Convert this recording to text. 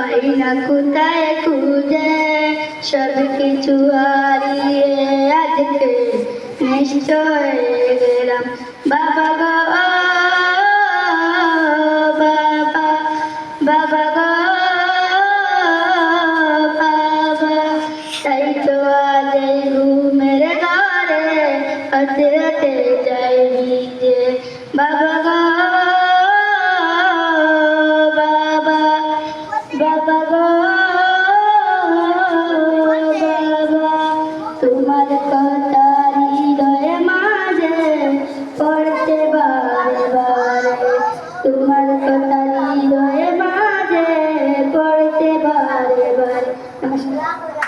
পাই না কোথায় খুঁজে? সব কিছু হারিয়ে আজকে নিশ্চয় গেলাম। বাবা গো তাই তো আজ ঘুমের ঘরে হতে হতে যাই। তোমার কথা হৃদয়ে মাঝে পড়তে বারে বারে নমস্কার।